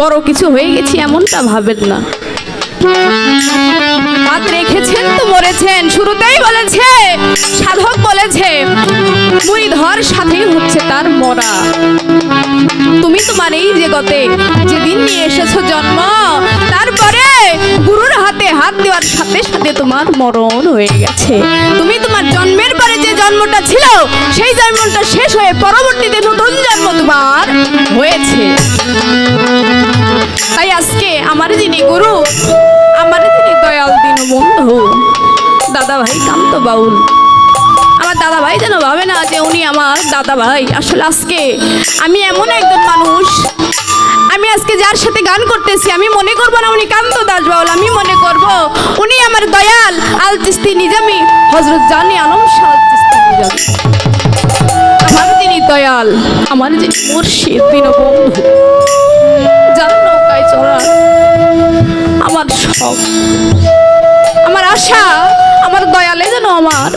বড় কিছু হয়ে গেছি এমনটা ভাবেন না। হাত রেখেছেন তো মরেছেন, শুরুতেই বলেছে, সাধক বলেছে মুড়িধর সাথেই হচ্ছে তার মরা। তুমি তোমার এই জগতে যেদিন নিয়ে এসেছ জন্ম, তারপরে গুরুর হাতে হাত দেওয়ার সাথে সাথে তোমার মরণ হয়ে গেছে। তুমি তোমার জন্মের পরে যে জন্মটা ছিল, সেই জন্মটা শেষ হয়ে পরবর্তীতে নতুন জন্ম তোমার হয়েছে। তাই আজকে আমার যিনি গুরু, আমার যিনি দয়াল দিন বন্ধু দাদা ভাই কান্ত বাউল আমার দাদা ভাই যেন ভাবে না যে উনি আমার দাদা ভাই আসলে আজকে আমি এমন একজন মানুষ, আমি আজকে যার সাথে গান করতেছি, আমি মনে করব না উনি কান্ত দাস বাউল আমি মনে করব উনি আমার দয়াল আল চিস্তি নিজামি হজরত জানি আলম শাহ আমার যিনি দয়াল, আমার যিনি মুর্শিদ দীনবন্ধু যার নৌকায় চড়া আমার শখ আমার আশা, আমার দয়ালে যেন আমার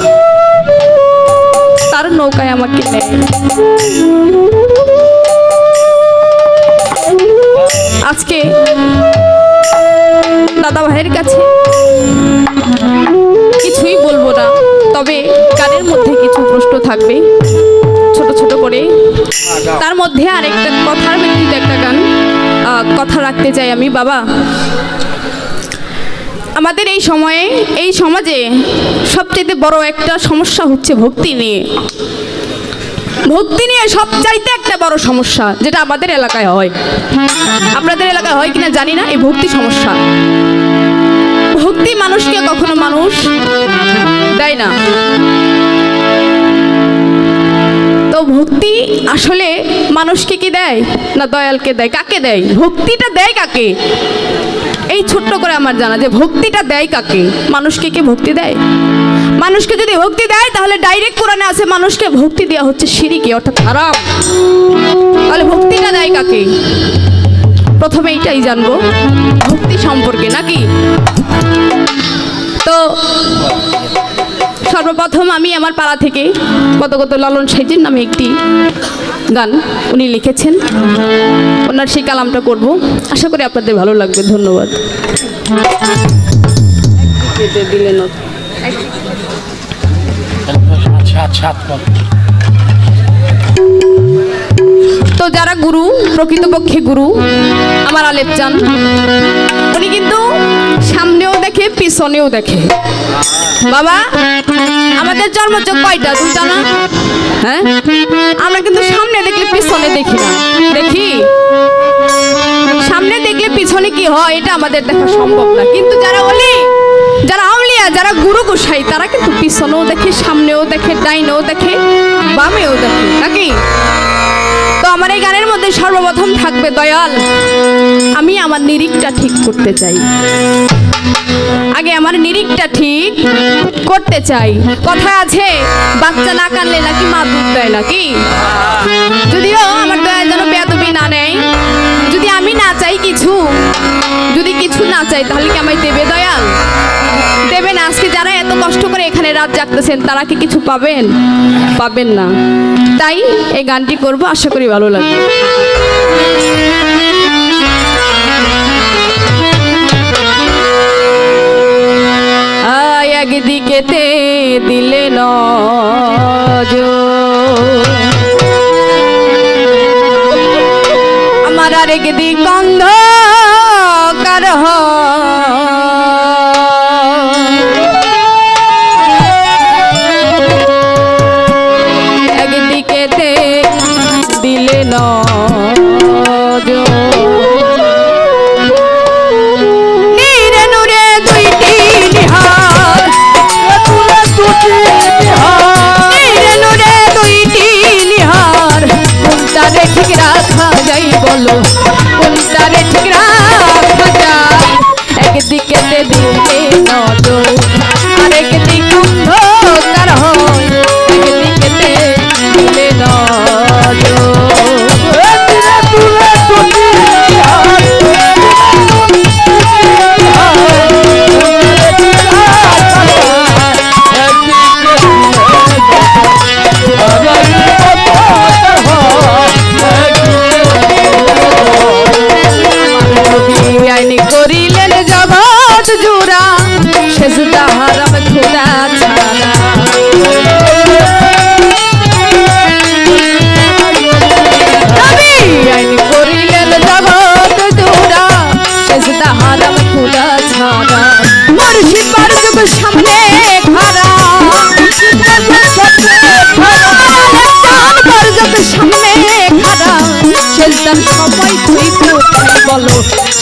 তার নৌকায় আমাকে নেয়। আজকে দাদা ভাইয়ের কাছে প্রশ্ন থাকবে ছোট ছোট করে তার মধ্যে আরেকটা কথার ভিত্তিতে একটা গান কথা রাখতে চাই আমি, বাবা। আমাদের এই সময়ে, এই সমাজে সবচেয়ে বড় একটা সমস্যা হচ্ছে ভক্তি নিয়ে। ভক্তি নিয়ে সবচাইতে একটা বড় সমস্যা, যেটা আমাদের এলাকায় হয়। আপনাদের এলাকায় হয় কিনা জানি না, এই ভক্তি সমস্যা। ভক্তি মানুষকে কখনো মানুষ দেয় না। তো ভক্তি আসলে মানুষকে কি দেয় না দয়ালকে দেয়? কাকে দেয়? ভক্তিটা দেয় কাকে? এই ছোট্ট করে আমার জানা যে ভক্তিটা দেয় কাকে? মানুষকে কি ভক্তি দেয়? মানুষকে যদি ভক্তি দেয়, তাহলে ডাইরেক্ট কোরআনে আছে মানুষকে ভক্তি দেওয়া হচ্ছে সিঁড়িকে, অর্থাৎ হারাম। তাহলে ভক্তিটা দেয় কাকে? প্রথমে এইটাই জানব। ভক্তি সম্পর্কে নাকি? তো সর্বপ্রথম আমি আমার পাড়া থেকে কত কত লালন সাইজের নামে একটি গান উনি লিখেছেন। ওনার সেই কালামটা করব। আশা করি আপনাদের ভালো লাগবে। ধন্যবাদ। তো যারা গুরু, প্রকৃতপক্ষে গুরু, আমার আলেপ চান, উনি কিন্তু সামনেও দেখে, পিছনেও দেখে। বাবা, আমাদের জন্মযোগ কয়টা? দুইটা না? হ্যাঁ? আমরা কিন্তু সামনে দেখলে পিছনে দেখি না। দেখি? সামনে দেখলে পিছনে কি হয়, এটা আমাদের দেখা সম্ভব না। কিন্তু যারা বলি যারা আউলিয়া, যারা গুরু গোসাই, তারা কিন্তু পিছনেও দেখে, সামনেও দেখে, ডাইনেও দেখে, বামেও দেখে। নাকি? আমার এই গানের মধ্যে সর্বপ্রথম থাকবে দয়াল। আমি আমার নিরিখটা ঠিক করতে চাই। আগে আমার নিরিখটা ঠিক করতে চাই। কথা আছে, বাচ্চা না কানলে নাকি মা দুধ দেয় নাকি? যদিও আমার দয়াল যেন বেদবি না নেয়, যদি আমি না চাই কিছু? যদি কিছু না চাই, তাহলে কি আমায় দেবে দয়াল? দেবে না। আজকে যারা এত কষ্ট করে এখানে রাত জাগতেছেন, তারা কি কিছু পাবেন? পাবেন না। তাই এই গানটি করব, আশা করি ভালো লাগবে। একদিকেতে দিলে নজর আমার আরেক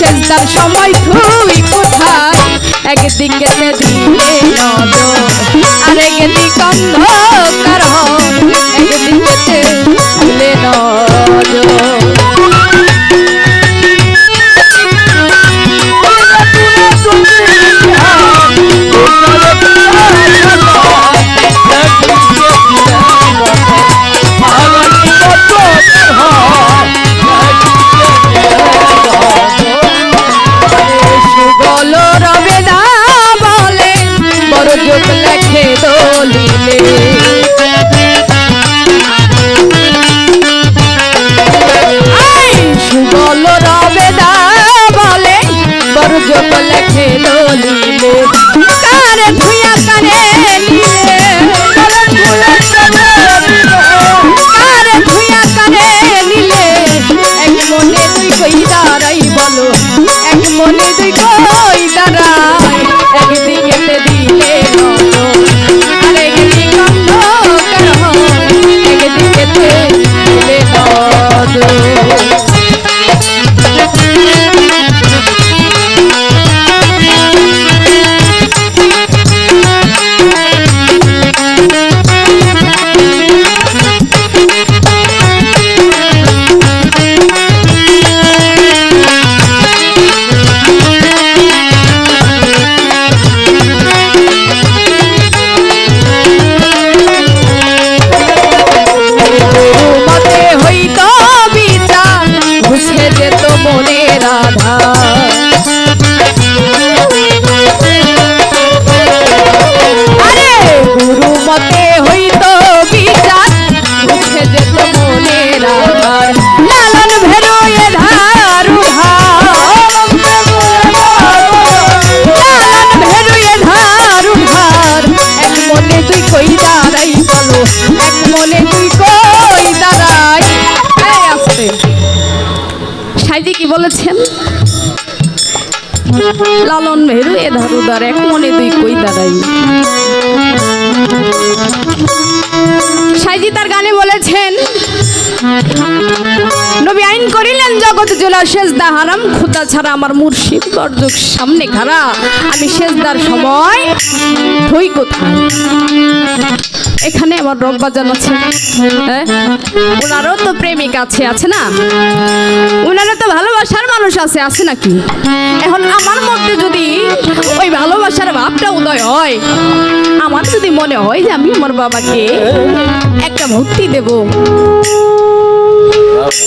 সেজদার সময় তুই কোথায়? একদিকে দিলে নজর অন্ধকার একদিকে নজর। যোগ লেখে দলিলে বলেছেন, লালন ভেরু এ ধারুদার এক মনে তুই কই দাঁড়াই। সাইজি তার গানে বলেছেন, নবী আইন করিলেন জগৎ জোলা সেজদা হারাম, খুদা ছাড়া আমার মুর্শিদ বর্জক সামনে খাড়া। আমি সেজদার সময় থই কোথায়? এখানে আমার রব্বাজান আছে হ্যাঁ? ওনারও তো প্রেমিক আছে আছে না? ওনারও তো ভালোবাসার মানুষ আছে আছে নাকি? এখন আমার মধ্যে যদি ওই ভালোবাসার ভাবটা উদয় হয় আমার যদি মনে হয় যে আমি আমার বাবাকে একটা ভক্তি দেব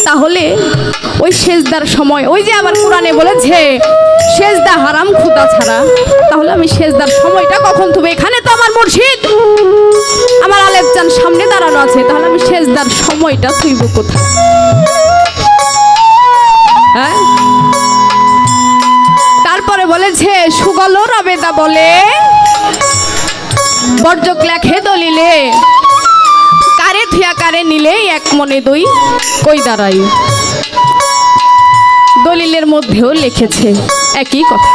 তাহলে ওই সেজদার সময়, ওই যে আবার কোরআনে বলেছে, সেজদা হারাম খুদা ছাড়া। তাহলে আমি সেজদার সময়টা কখন থুবে? এখানে তো আমার মুর্শিদ। আমার আলেপ চান সামনে দাঁড়ানো আছে। তাহলে আমি সেজদার সময়টা থুইব কোথায়? হ্যাঁ? তারপরে বলেছে সুগল রবেদা বলে, বর্জক লেখে দলিলে কারে থিয়া কারে নিলে এক মনে দই কই দাঁড়াই। দলিলের মধ্যেও লিখেছে একই কথা।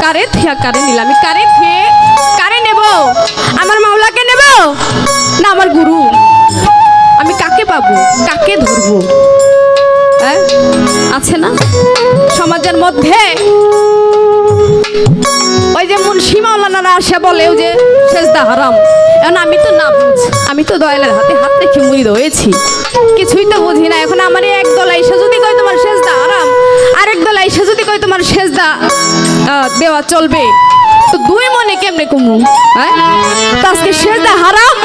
কারে থিয়া কারে নিলাম? কারে থিয়ে কারে নেব? আমার মাওলাকে নেব? না আমার গুরু? আমি কাকে পাবো? কাকে ধরবো? হ্যাঁ আছে না? সমাজের মধ্যে ওই যে মুন্সি আসে বলে যে সেজদা হারাম। এখন আমি তো না আমি তো দয়ালের হাতে হাত রেখে মুড়ি রয়েছি কিছুই তো বুঝি না, এখন আমার এক দলা এসে যদি কয় তোমার সেজদা হারাম আরেক দলা এসে যদি কয় তোমার সেজদা দেওয়া চলবে, তো দুই মনে কেমনে কুমু হ্যাঁ? আজকে সেজদা হারাম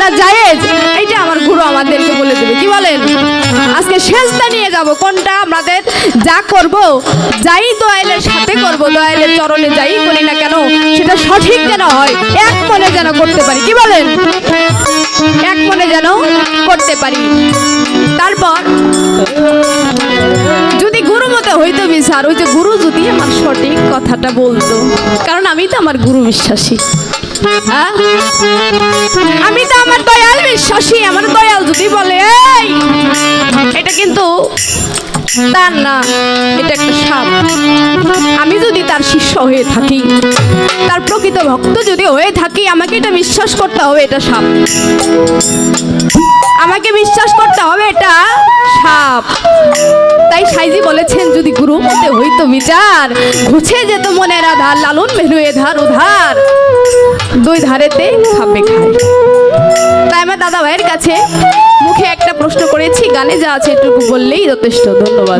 না জায়েজ? এইটা আমার আমাদেরকে বলে দেবে। কি বলেন? আজকে সেজদা নিয়ে যাব। কোনটা? আমাদের যা করব, যাই দয়ালের সাথে করব দয়ালের চরণে যাই করি না কেন, সেটা সঠিক যেন হয়, এক মনে যেন করতে পারি। কি বলেন? এক মনে যেন করতে পারি। তারপর, যদি গুরু মতো হইতো বিচার, ওই যে গুরু যদি আমার সঠিক কথাটা বলতো, কারণ আমি তো আমার গুরু বিশ্বাসী? আমি তো আমার দয়াল বিশ্বাসী, আমার দয়াল যদি বলে এটা কিন্তু তার না, এটা একটা সাপ। আমি যদি তার শিষ্য হয়ে থাকি প্রকৃত ভক্ত যদি হয়ে থাকি, আমাকে এটা বিশ্বাস করতে হবে, এটা সাপ। আমাকে বিশ্বাস করতে হবে, এটা সাপ। তাই সাইজি বলেছেন, যদি গুরু মতে হইতো বিচার, ঘুছে যেত মনের আধার, লালন মেনু এধার উধার। দুই ধারেতে খাবে খায়। তাই আমার দাদা ভাইয়ের কাছে মুখে একটা প্রশ্ন করেছি, গানে যা আছে এটুকু বললেই যথেষ্ট, ধন্যবাদ।